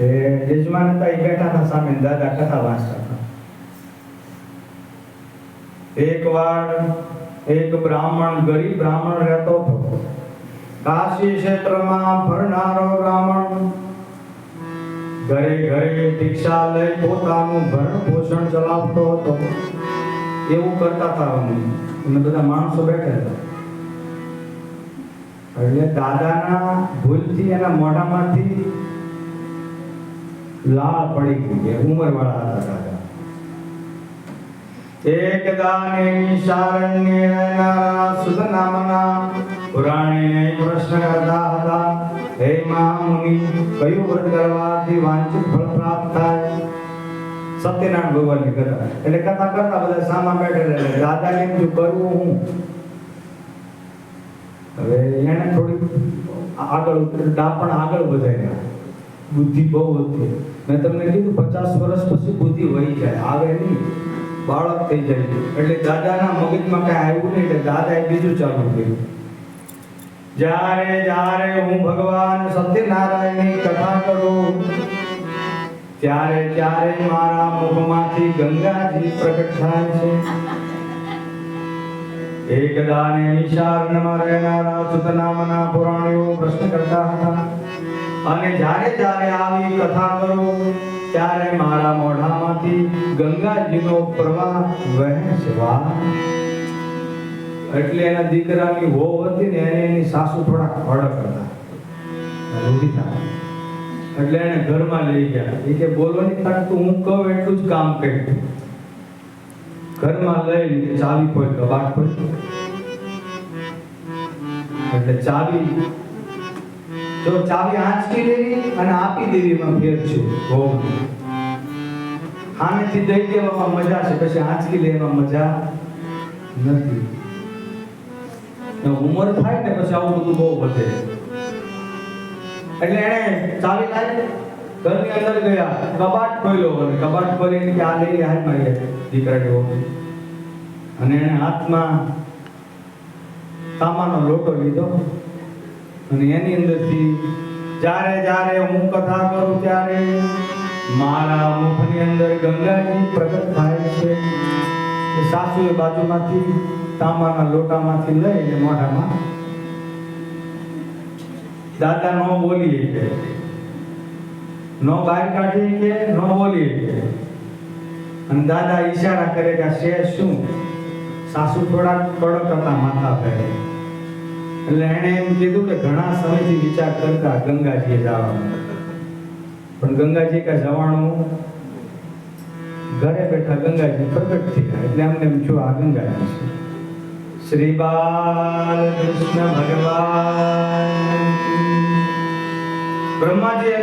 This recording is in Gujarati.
એ યજમાન હતા એ બેઠા હતા, સામે દાદા કથા વાંચતા હતા. એકવાર એક બ્રાહ્મણ, ગરીબ બ્રાહ્મણ રહેતો હતો. કાશી ક્ષેત્રમાં ભરનારો બ્રાહ્મણ ઘરે ઘરે દીક્ષા લઈ પોતાનું ભરણ પોષણ ચલાવતો હતો. એવું કરતા હતા અમે. બધા માણસો બેઠા હતા. એટલે દાદાના ભૂલથી એના મોઢામાંથી લાળ પડી ગઈ ઉંમર વાળા હતા કાકા એક દાને શારણ્ય રહેનારા સુદ નામના પુરાણીને પ્રશ્ન કરતા હતા, હે મહામુનિ, કયું વ્રત કરવાથી વાંછિત ફળ પ્રાપ્ત થાય? સત્યનારાયણ ભગવાનની કથા એટલે કથા કરતા બધા સામા બેઠેલા દાદાને જો કરવું હું? હવે એને થોડી આગળ ડાપણ આગળ વધાર્યા. બુદ્ધિ બહુ હતી. મેં તમને કીધું પચાસ વર્ષ પછી બુદ્ધિ વહી જાય. આવે નહીં. બાળક થઈ જાય એટલે દાદાના મગજમાં કઈ આવ્યું નહીં, એટલે દાદાએ બીજું ચાલુ કર્યું. જ્યારે જ્યારે હું ભગવાન સત્યનારાયણની કથા કરું, ત્યારે ત્યારે મારા મુખમાંથી ગંગાજી પ્રગટ થાય છે. એકદા ને નિશારણમાં રહેનારા સુત નામના પુરાણીઓ પ્રશ્ન કરતા હતા. અને જ્યારે જ્યારે આવી કથા કરું, ત્યારે મારા મોઢામાંથી ગંગાજીનો પ્રવાહ વહે એટલે એના દીકરાની વહુ હતી ને એને એની સાસુ થોડા કડક હતા. રૂઢિતા એટલે એને ઘરમાં લઈ ગયા. એ કે બોલવાની તાણ તું હું કહું એટલું જ કામ કર્યું ઘરમાં લઈ ચાવી કોઈ કબાટ ખોલ્યું એટલે ચાવી જો ચાવી આંચકી લેવી અને આપી દેવીમાં ફેર છે. આનેથી દઈ દેવામાં મજા છે, પછી આંચકી લેવામાં મજા નથી. ઉંમર થાય ને પછી આવું બધું બહુ વધે. એટલે એને ચાવી લાવી, ઘરની અંદર ગયા, કબાટ ખોલ્યો અને કબાટ ખોલીને કે આ લઈ હાથમાં હાથ મારી દીકરા જેવો અને એને હાથમાં તાંબાનો લોટો લીધો. અને એની અંદરથી જ્યારે જ્યારે હું કથા કરું ત્યારે મારા મુખની અંદર ગંગાજી પ્રગટ થાય છે. એ સાસુએ બાજુમાંથી તાંબાના લોટામાંથી લઈને મોઢામાં દાદા, નો બોલીએ કે. નો બહાર કાઢી કે, નો બોલીએ કે. અને દાદા ઈશારા કરે કે આ શું? સાસુ થોડા કડક હતા માથા ભાઈ એટલે એણે એમ કીધું કે ઘણા સમયથી વિચાર કરતા ગંગાજીએ જવાનું. પણ ગંગાજી કા જવાનું, ઘરે બેઠા ગંગાજી પ્રગટ થયા એટલે અમને એમ જો આ ગંગાજી છે. શ્રી બાલકૃષ્ણ ભગવાન બ્રહ્માજી